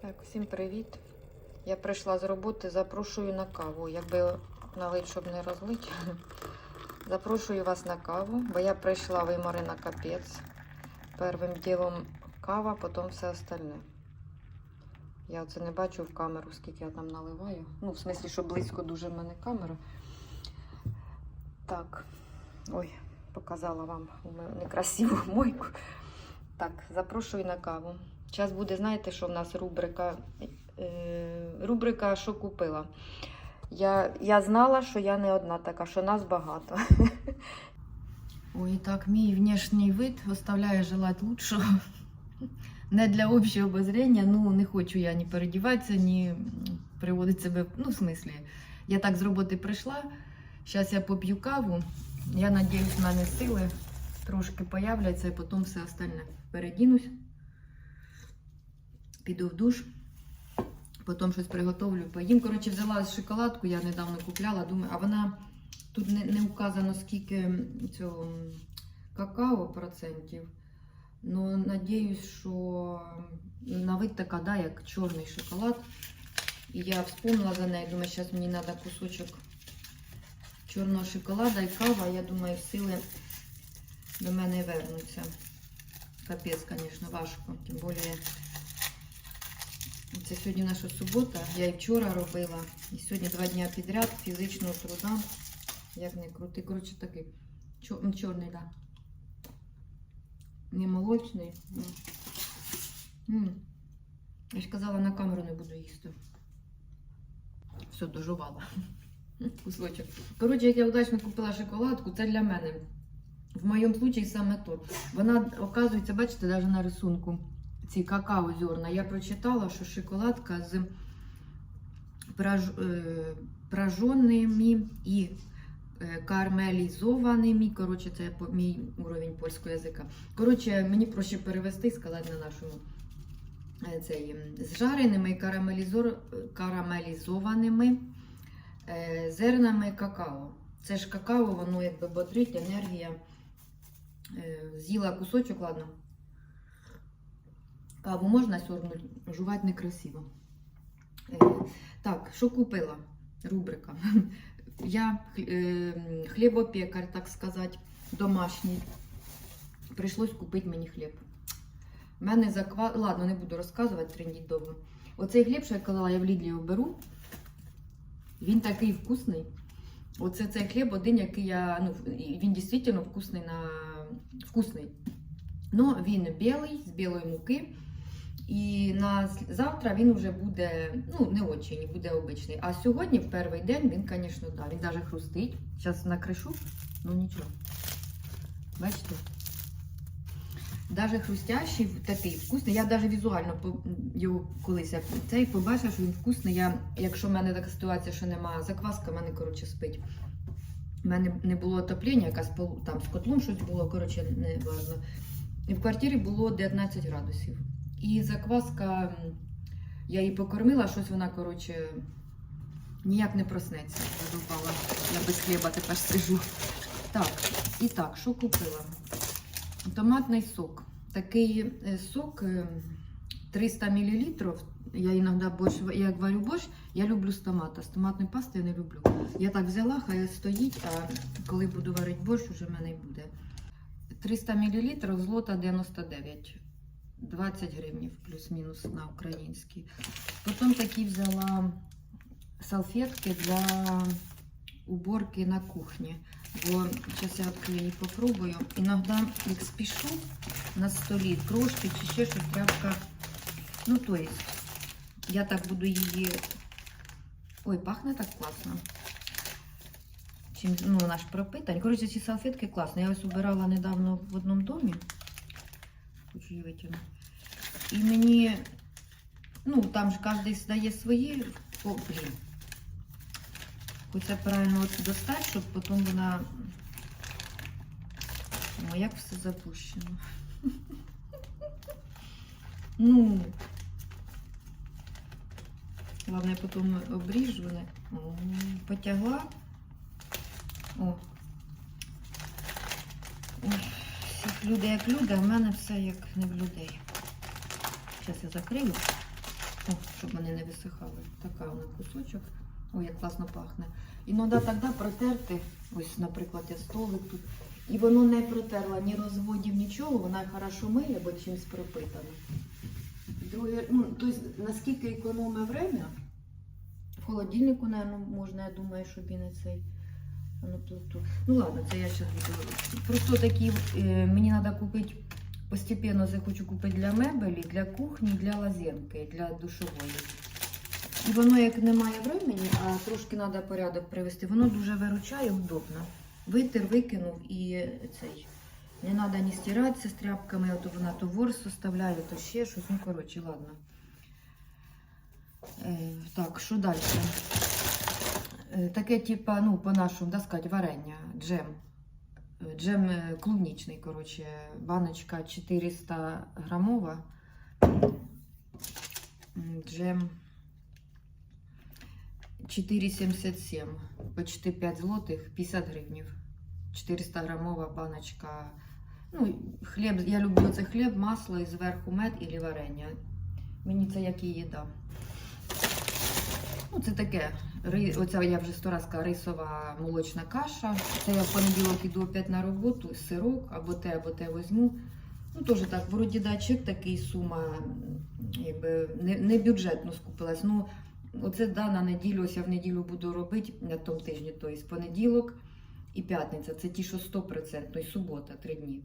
Так, всім привіт. Я прийшла з роботи, запрошую на каву. Якби налить, щоб не розлить. Запрошую вас на каву, бо я прийшла виморена капець. Первим ділом кава, потім все остальне. Я оце не бачу в камеру, скільки я там наливаю. Ну, в смислі, що близько дуже в мене камера. Так. Ой, показала вам некрасиву мойку. Так, запрошую на каву. Зараз буде, знаєте, що в нас рубрика, е, рубрика Що купила. Я, я знала, що я не одна така, що нас багато. Ой, так, мій внешній вид оставляє желати лучшого. Не для общого обозрення, ну не хочу я ні передіватися, ні приводити себе. Ну, в смислі, я так з роботи прийшла. Зараз я поп'ю каву. Я надіюсь, в мене сили трошки появляться, і потім все остальне передінусь. Піду в душ, потім щось приготовлю, поїм. Коротше, взяла шоколадку, я недавно купляла, думаю, а вона тут не, не указано, скільки цього какао процентів. Ну, надіюсь, що на вид така, да, як чорний шоколад. І я вспомнила за неї, думаю, зараз мені треба кусочок чорного шоколада і кава. Я думаю, сили до мене вернуться. Капець, звісно, важко. Тим більше це сьогодні наша субота. Я і вчора робила. І сьогодні два дні підряд фізичного труда. Як не крути. Коротше, такий чор- чорний, так. Да. Не молочний. ну. М. Я ж казала, на камеру не буду їсти. Все, дожувала. Кусочок. Коротше, як я удачно купила шоколадку, це для мене. В моєму випадку саме то. Вона, оказується, бачите, навіть на рисунку ці какао зерна. Я прочитала, що шоколадка з праж... е, і е, кармелізованими. Коротше, це мій уровень польського язика. Коротше, мені проще перевести і сказати на нашому. е, Цей, з жареними і карамелізор... карамелізованими зернами какао. Це ж какао, воно якби бодрить, енергія. З'їла кусочок, ладно. Каву можна сьорнути, жувати некрасиво. Е, Так, що купила? Рубрика. Я е, хлібопекар, так сказати, домашній. Прийшлось купити мені хліб. У мене заква... Ладно, не буду розказувати, трендіть довго. Оцей хліб, що я казала, я в Лідлі беру. Він такий вкусний. Оце цей хліб один, який я. Ну, він дійсно вкусний на вкусний. Ну, він білий, з білої муки. І на завтра він вже буде, ну, не очень, буде обичний. А сьогодні, в перший день, він, звісно, да, він навіть хрустить. Зараз накришу, ну нічого. Бачите? Даже хрустящий, такий вкусний. Я навіть візуально його колись цей побачила, що він вкусний. Я, якщо в мене така ситуація, що немає закваска, в мене коротше спить. У мене не було отоплення, якась там з котлом щось було, коротше, не важно. І в квартирі було 19 градусів. І закваска, я її покормила, щось вона, коротше, ніяк не проснеться. Задовбала. Я без хліба тепер сижу. Так, і так, що купила? Томатний сок. Такий е, сок е, 300 мл. Я іноді борщ, як варю борщ, я люблю з томата. З томатної пасти я не люблю. Я так взяла, хай стоїть, а коли буду варити борщ, вже в мене й буде. 300 мл злота 99. 20 гривень плюс-мінус на український. Потім такі взяла салфетки для уборки на кухні. Бо зараз я і попробую. Іноді, як спішу на столі, трошки чи ще щось тряпка. Ну, то есть, я так буду її. Ой, пахне так класно. Чим, ну, ж пропитань. Коротше, ці салфетки класні. Я ось убирала недавно в одному домі. Хочу її витягнути. І мені, ну, там ж кожен здає свої. О, блін. Хоча правильно от достати, щоб потім вона. О, як все запущено. Ну. Головне, потім обріжу. Потягла. О. Ой, всіх люди як люди, а в мене все як не в людей. Зараз я закрию. О, щоб вони не висихали. Така вона кусочок. Ой, як класно пахне. Іноді тоді протерти, ось, наприклад, я столик тут, і воно не протерло ні розводів, нічого, вона хорошо миє, бо чимось пропитана. Друге, ну, тобто, наскільки економить время, в холодильнику, наверное, можна, я думаю, щоб і не цей. Ну, тут, тут. ну ладно, це я ще буду. Просто такі, е, мені треба купити, постепенно захочу купити для мебелі, для кухні, для лазенки, для душової. І воно як немає времени, а трошки треба порядок привести, воно дуже виручає, удобно. Витер, викинув і цей. Не треба ні стиратися з тряпками, а то вона то ворс оставляє, то ще щось. Ну, коротше, ладно. Е, так, що далі? Е, Таке, типа, ну, по-нашому, да, сказати, варення, джем. Джем е, клубнічний, коротше, баночка 400 грамова. Джем 4,77, почти 5 злотих, 50 гривнів. 400 грамова баночка. Ну, хліб, я люблю це хліб, масло і зверху мед і варення. Мені це як і їда. Ну, це таке. Оця я вже сто раз сказала, рисова молочна каша. Це я в понеділок іду опять на роботу, сирок, або те, або те візьму. Ну, теж так, вроді да, чек такий сума, якби не, не бюджетно скупилась. Ну, оце да, на неділю, ось я в неділю буду робити на тому тижні, то тобто понеділок і п'ятниця. Це ті, що 100%, і субота, три дні.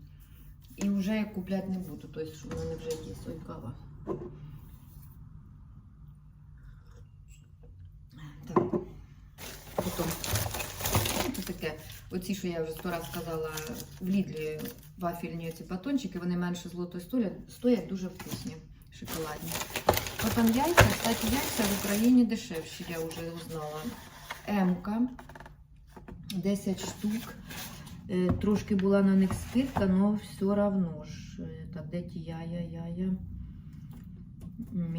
І вже я купляти не буду, тобто в мене вже є кава. Так. Потім. ну, Це таке. Оці, що я вже сто раз сказала, в Лідлі вафельні ці батончики, вони менше злотої стоять, стоять дуже вкусні, шоколадні. Потім яйця, кстати, яйця в Україні дешевші, я вже узнала. Емка 10 штук. Е, Трошки була на них скидка, але все равно ж. Е, Так, де ті яя, яя.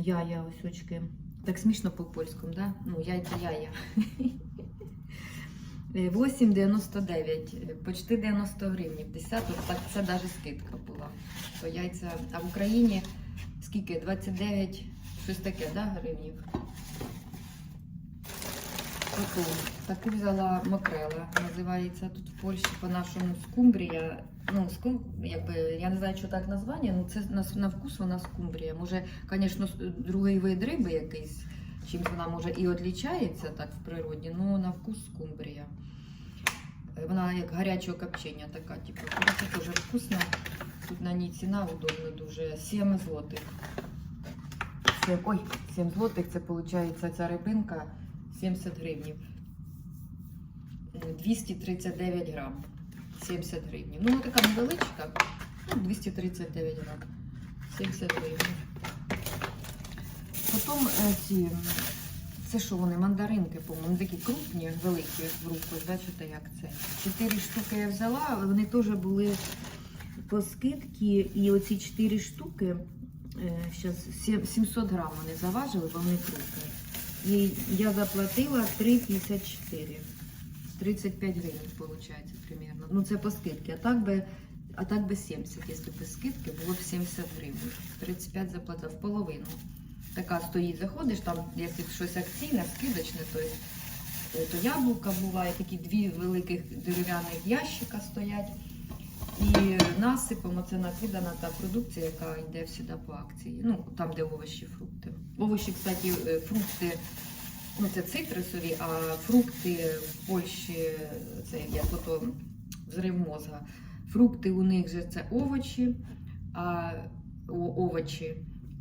Яя, ось очки. Так смішно по-польському, да? Ну, яйця яя. Е, 8,99, е, почти 90 гривень. 10, от так це навіть скидка була. То яйця, а в Україні скільки? 29, щось таке, да, гривнів? Потім таки взяла макрела, називається тут в Польщі по-нашому скумбрія. Ну, скум, якби, я не знаю, що так названня, ну це на, на вкус вона скумбрія. Може, звісно, другий вид риби якийсь, чимось вона може і відлічається так в природі, але на вкус скумбрія. Е, Вона як гарячого копчення така, типу, коротше, дуже вкусна. Тут на ній ціна удобна дуже. 7 злотих. Це, ой, 7 злотих, це виходить ця рибинка 70 гривнів. 239 грам. 70 гривнів. Ну, така невеличка. Ну, 239 грам. 70 гривень. Потім е, ці, це що вони, мандаринки, по-моєму, такі крупні, великі в руку. Бачите, як це? Чотири штуки я взяла, вони теж були по скидці. І оці чотири штуки, зараз 700 грам вони заважили, бо вони крупні. І я заплатила 3,54. 35 гривень, виходить, примерно. Ну, це по скидці. А так би, а так би 70, якщо без скидки, було б 70 гривень. 35 заплатила в половину. Така стоїть, заходиш, там, якщо щось акційне, скидочне, то, е, то яблука буває, такі дві великих дерев'яних ящика стоять. І насипом оце накидана та продукція, яка йде всюди по акції. Ну, там, де овочі, фрукти. Овочі, кстати, е, фрукти, ну це цитрусові, а фрукти в Польщі це як ото взрив мозга. Фрукти у них же це овочі, а о- овочі,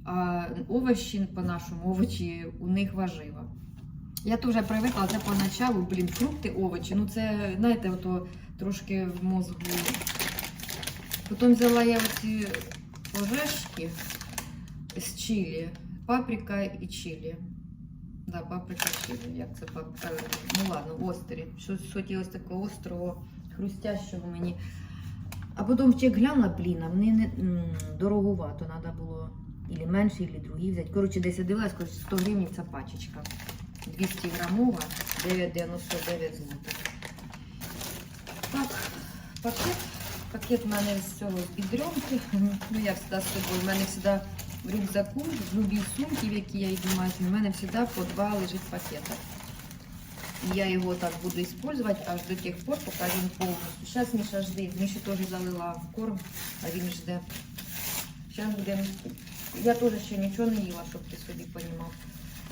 а овочі по-нашому овочі у них важива. Я теж привикла це поначалу, блін, фрукти, овочі. Ну це, знаєте, ото трошки в мозгу. Потім взяла я оці орешки з чилі, паприка і чилі. Да, паприка чилі, як це паприка. Ну ладно, острі. Щось хотілося такого острого, хрустящого мені. А потім ще глянула, блін, а вони не дороговато. Треба було ілі менше, ілі другі взяти. Коротше, десь я дивилась, коротше, 100 гривень ця пачечка. 200 грамова, 9,99 злотих. Так, пакет. Пакет в мене з цього з підрьомки. Ну, я завжди з собою. У мене завжди в рюкзаку, любій сумці, в якій я йду магазин, в мене завжди по два лежить пакета. І я його так буду використовувати аж до тих пор, поки він повністю. Зараз Міша жде. Міші теж залила корм, а він жде. Зараз будемо. Я теж ще нічого не їла, щоб ти собі розумів.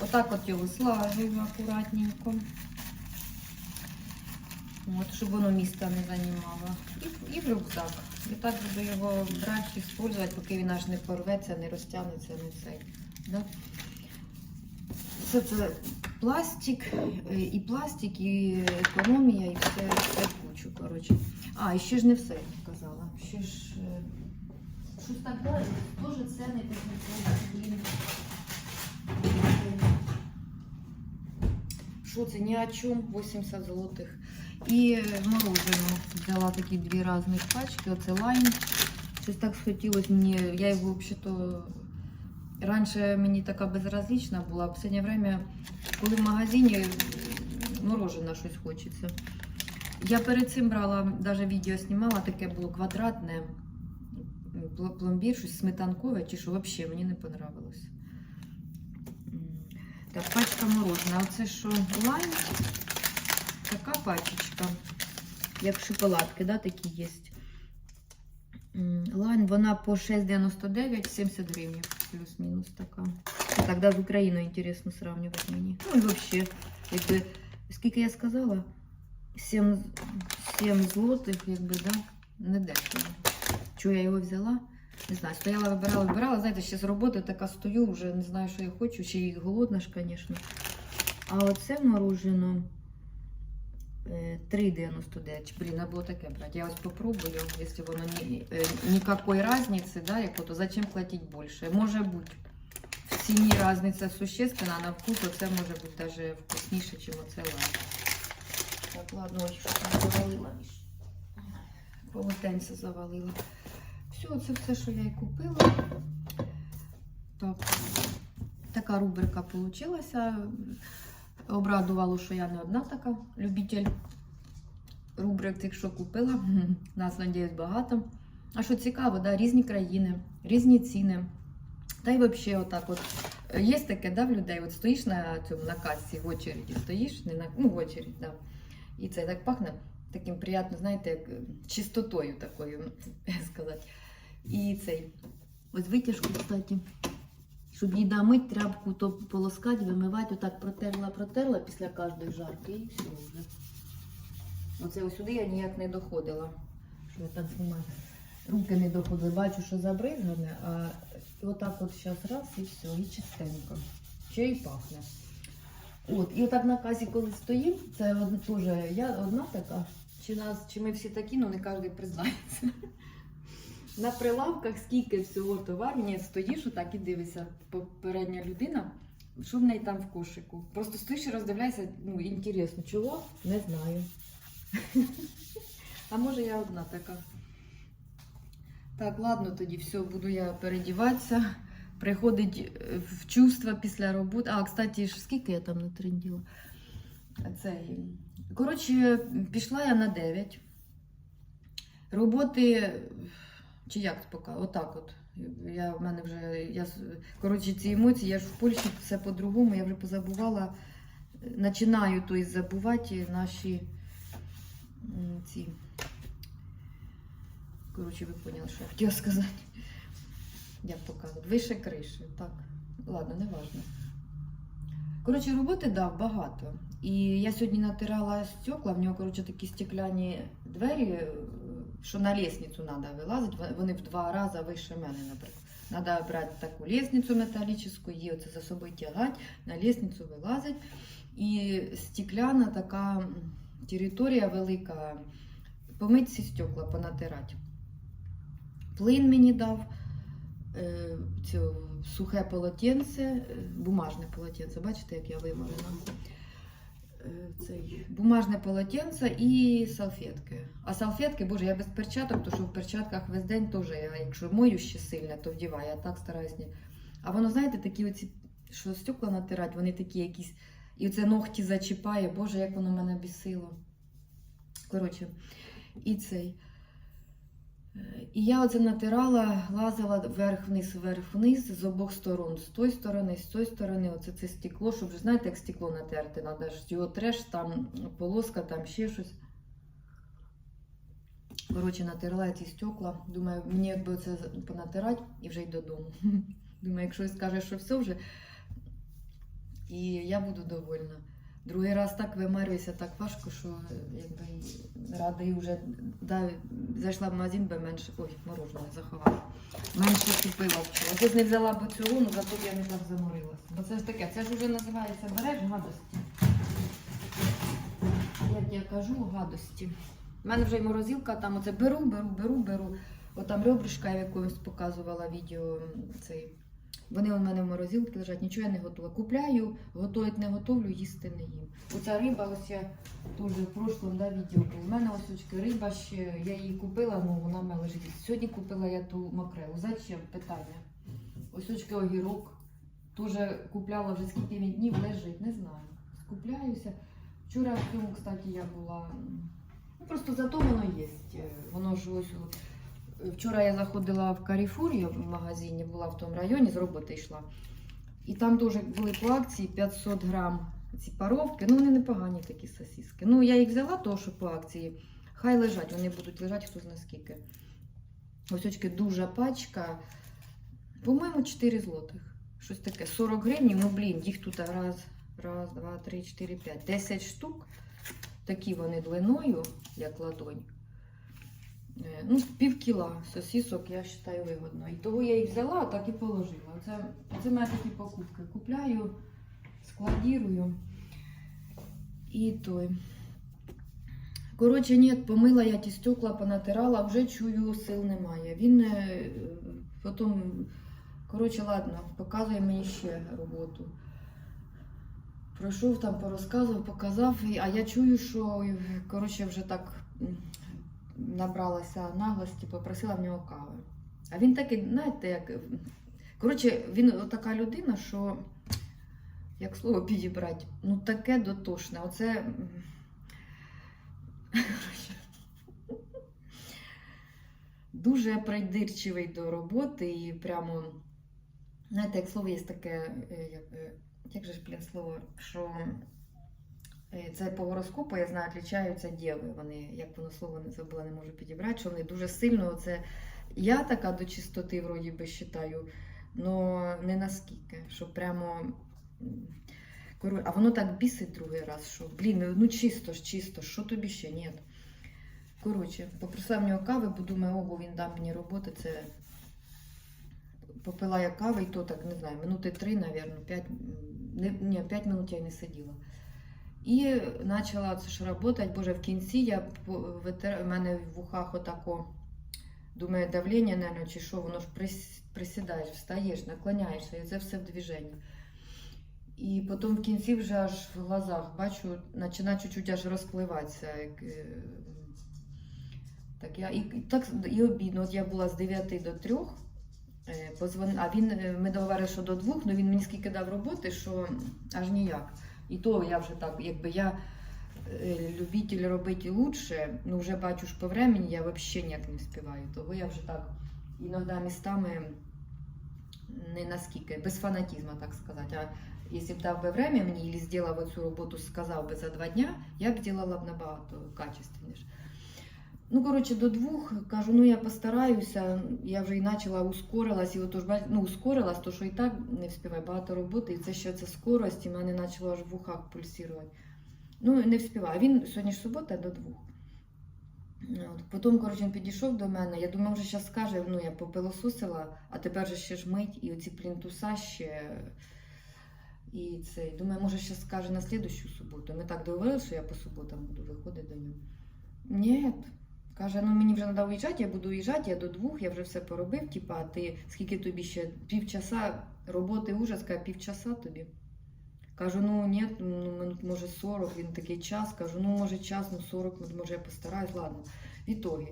Отак от його слажую акуратненько. От, щоб воно міста не займало. І, і в рюкзак. І так буду його брати, використовувати, поки він аж не порветься, не розтягнеться, не цей. Да? Це, це пластик, і пластик, і економія, і все, все кучу, коротше. А, і ще ж не все казала. Ще ж е, щось так далі. Теж ціни такі, блін. Що це ні о чому, 80 злотих. І мороженое. Взяла такі дві різних пачки. Оце лайм. Щось так схотілося мені. Я його взагалі раніше мені така безразлічна була. В останнє время, коли в магазині мороженое щось хочеться. Я перед цим брала, навіть відео знімала, таке було квадратне пломбір, щось сметанкове, чи що взагалі мені не понравилось. Так, пачка мороженого. Оце що лайм. Така пачечка, як шоколадки, да, такі є. Лайн, вона по 6,99, 70 гривень, плюс-мінус така. І так, да, з Україною інтересно сравнювати мені. Ну і взагалі, якби, скільки я сказала? 7, 7 злотих, якби, да, не дешево. Чого я його взяла? Не знаю, стояла, вибирала, вибирала. Знаєте, ще з роботи така стою, вже не знаю, що я хочу, ще й голодна ж, звісно. А оце морожено 3,99. Блін, треба було таке брати. Я ось попробую, якщо воно ні, е, ніякої різниці, да, як то зачем платити більше? Може бути. В ціні різниця существенна, на вкус це може бути навіть вкусніше, ніж оце лайм. Так, ладно, ось що там завалила. Полотенце завалила. Все, це все, що я і купила. Так, така рубрика вийшла. Обрадувало, що я не одна така любитель рубрик, тих, що купила. Нас, надіюсь, багато. А що цікаво, да, різні країни, різні ціни. Та й взагалі, отак от. Є таке, да, в людей, от стоїш на цьому на касі в очереді, стоїш, не на, ну, в очередь, да. І це так пахне таким приємно, знаєте, як е, чистотою такою, сказати. І цей. Ось витяжку, кстати. Щоб їда мить, тряпку то полоскати, вимивати, отак протерла, протерла після кожної жарки і все вже. Оце сюди я ніяк не доходила. Що я так знімаю. Руки не доходили. Бачу, що забризгане, а отак от зараз раз і все, і чистенько. Ще й пахне. От, і отак на казі, коли стоїм, це теж я одна така. Чи нас, чи ми всі такі, ну не кожен признається. На прилавках скільки всього товару, ні, стоїш отак і дивишся, попередня людина, що в неї там в кошику. Просто стоїш і роздивляєшся, ну, інтересно, чого? Не знаю. А може я одна така. Так, ладно, тоді все, буду я передіватися. Приходить е, в чувства після роботи. А, кстати, скільки я там натренділа? Цей. Коротше, пішла я на 9. Роботи, чи як поки, отак от. Я, в мене вже, я, коротше, ці емоції, я ж в Польщі все по-другому, я вже позабувала. Починаю то забувати наші ці. Коротше, ви поняли, що я хотіла сказати. Як показувати? Вище криші. Так. Ладно, не важно. Коротше, роботи дав багато. І я сьогодні натирала стекла, в нього, коротше, такі стекляні двері, що на лестницю треба вилазити. Вони- в два рази вище мене, наприклад. Треба брати таку лестницю металічну, її оце за собою тягати, на лестницю вилазить. І стекляна така територія велика. Помить ці стекла, понатирати. Плин мені дав. е, Цю, сухе полотенце, е, бумажне полотенце, бачите, як я виморена. Е, Цей, бумажне полотенце і салфетки. А салфетки, боже, я без перчаток, тому що в перчатках весь день теж, я, якщо мою ще сильно, то вдіваю, я так стараюсь. Не. А воно, знаєте, такі оці, що стекла натирать, вони такі якісь. І це ногті зачіпає, боже, як воно мене бісило. Коротше, і цей. І я оце натирала, лазила вверх-вниз, вверх-вниз з обох сторон. З тої сторони, з тої сторони, оце це стекло, щоб вже знаєте, як стекло натерти, треба ж його треш, там полоска, там ще щось. Коротше, натирала ці стекла. Думаю, мені якби це понатирати і вже й додому. Думаю, якщо скаже, що все вже, і я буду довольна. Другий раз так вимарююся, так важко, що якби і вже да, зайшла в магазин, би менше. Ой, мороженое заховала. Менше купила вчора. Десь не взяла б цю луну, зато я не так заморилася. Бо це ж таке, це ж вже називається береж гадості. Як я кажу, гадості. У мене вже й морозилка, там оце беру, беру, беру, беру. От там ребрышка, я в якомусь показувала відео цей. Вони у мене в морозилці лежать, нічого я не готова. Купляю, готувати не готовлю, їсти не їм. Оця риба, ось я теж в прошлому да, відео. У мене ось очки риба ще, я її купила, ну вона в мене лежить. Сьогодні купила я ту макрелу. Зачем? Питання. Ось очки огірок. Теж купляла вже скільки він днів лежить, не знаю. Скупляюся. Вчора в цьому, кстати, я була. Ну, просто зато воно є. Воно ж ось. Вчора я заходила в Каріфурі в магазині, була в тому районі, з роботи йшла. І там теж були по акції 500 грам ці паровки. Ну, вони непогані такі сосиски. Ну, я їх взяла, того, що по акції. Хай лежать, вони будуть лежати хто зна скільки. Ось очки дуже пачка. По-моєму, 4 злотих. Щось таке. 40 гривень, ну блін, їх тут раз, раз, два, три, чотири, п'ять. 10 штук. Такі вони длиною, як ладонь. Е, Ну, пів кіла сосісок, я вважаю, вигодно. І того я їх взяла, так і положила. Це, це мене такі покупки. Купляю, складірую. І той. Коротше, ні, помила я ті стекла, понатирала, вже чую, сил немає. Він е, потім, коротше, ладно, показує мені ще роботу. Пройшов там, порозказував, показав, а я чую, що коротше, вже так набралася наглості, попросила в нього кави. А він такий, знаєте, як. Коротше, він така людина, що, як слово підібрати, ну таке дотошне. Оце. Дуже придирчивий до роботи і прямо, знаєте, як слово є таке, е, як, е, як же ж, блін, слово, що це по гороскопу, я знаю, відрізняються діви. Вони, як воно слово не забула, не можу підібрати, що вони дуже сильно це. Я така до чистоти, вроді би, вважаю, але не наскільки, що прямо. А воно так бісить другий раз, що блін, ну чисто ж, чисто, що тобі ще? Ні. Коротше, попросила в нього кави, бо думаю, ого, він дав мені роботи. Це попила я кави, і то так, не знаю, минути три, мабуть, п'ять, ні, п'ять минут я не сиділа. І почала це ж працювати, боже, в кінці я в мене в вухах отако, думаю, давлення, наверное, чи що, воно ж присідаєш, встаєш, наклоняєшся, і це все в движенні. І потім в кінці вже аж в глазах бачу, починає чуть-чуть аж розпливатися. Е, так, я, і, так і обідно. От я була з 9 до 3, е, позвон... а він, е, ми договорили, що до 2, але він мені скільки дав роботи, що аж ніяк. І то я вже так, якби я е, любитель робити лучше, ну вже бачу ж по времени, я взагалі ніяк не встигаю. Того я вже так іноді містами не наскільки, без фанатизму, так сказати. А якщо б дав би время мені, і зробила цю роботу, сказав би за два дня, я б зробила б набагато качественніше. Ну, коротше, до двох кажу, ну я постараюся. Я вже і почала ускорилась, і отож, ну, ускорилась, то що і так не встигаю багато роботи, і це ще ця скорость, і в мене почало аж в вухах пульсувати. Ну, не встигаю. Він сьогодні ж субота до двох. От. Потім, коротше, він підійшов до мене. Я думаю, вже зараз скаже, ну я попилососила, а тепер же ще ж мить, і оці плінтуса ще. І це, думаю, може, ще скаже на слідущу суботу. Ми так договорилися, що я по суботам буду виходити до нього. Ні. Каже, ну мені вже треба уїжджати, я буду уїжджати, я до двох, я вже все поробив. Типа, ти скільки тобі ще півчаса роботи ужас, каже, півчаса тобі. Кажу, ну ні, ну може 40, він такий час. Кажу, ну може час, ну 40, ну, може я постараюсь, ладно. В ітогі.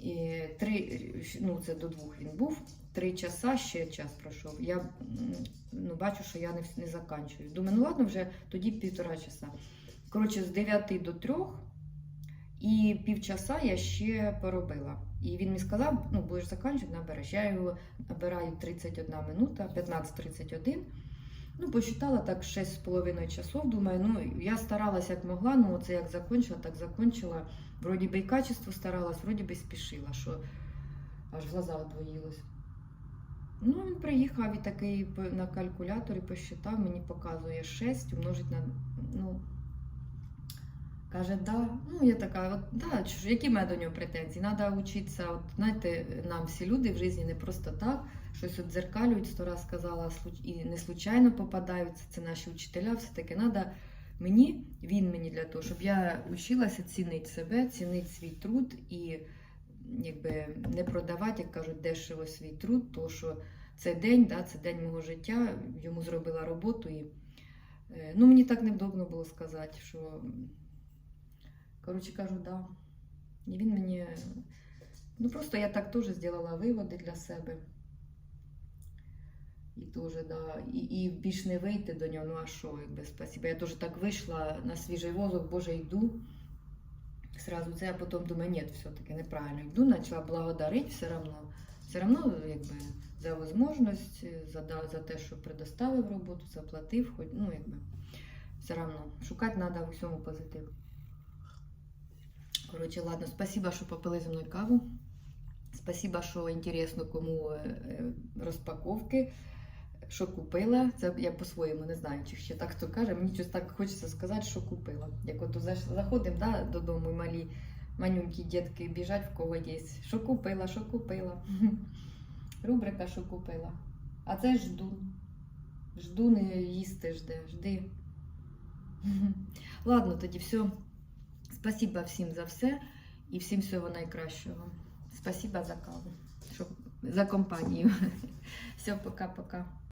І три, ну це до двох він був, три часа, ще час пройшов. Я ну, бачу, що я не, не заканчую. Думаю, ну ладно, вже тоді півтора часа. Коротше, з 9 до 3 І півчаса я ще поробила. І він мені сказав: ну, будеш закінчувати, набереш. Я його набираю 31 минута, 15-31. Ну, посчитала так 6,5 часов. Думаю, ну я старалася як могла, ну це як закончила, так закончила. Вроді би і качество старалась, вроді би спішила, що аж глаза одвоїлись. Ну, він приїхав і такий на калькуляторі посчитав, мені показує 6 умножить на. Ну, каже, да. Ну, я така, от, да, чо які мене до нього претензії? Треба вчитися, от, знаєте, нам всі люди в житті не просто так, щось от дзеркалюють, сто раз сказала, і не случайно попадаються, це наші вчителя, все-таки треба мені, він мені для того, щоб я вчилася цінити себе, цінити свій труд і якби не продавати, як кажуть, дешево свій труд, то що це день, да, це день мого життя, йому зробила роботу і е, ну, мені так невдобно було сказати, що коротше кажу, да. І він мені. Ну просто я так теж зробила виводи для себе. І теж, да, і, і більш не вийти до нього, ну а що, якби спасибо. Я теж так вийшла на свіжий воздух, Боже, йду. Сразу це, а потім думаю, ні, все-таки неправильно йду, почала благодарити все одно. Все одно, якби, за можливість, за, за те, що предоставив роботу, заплатив, хоч, ну, якби, все одно, шукати треба в усьому позитив. Коротше, ладно, спасибо, що попили зі мною каву. Спасибо, що інтересно кому е, е, розпаковки, що купила. Це я по-своєму не знаю, чи ще так хто каже. Мені щось так хочеться сказати, що купила. Як от заходимо да, додому, малі манюнькі дітки біжать в кого є. Що купила, що купила. Рубрика, що купила. А це жду. Жду не їсти, жде, жди. Ладно, тоді все. Спасибо всім за все і всім всього найкращого. Спасибо за каву, щоб, за компанію. Все, пока-пока.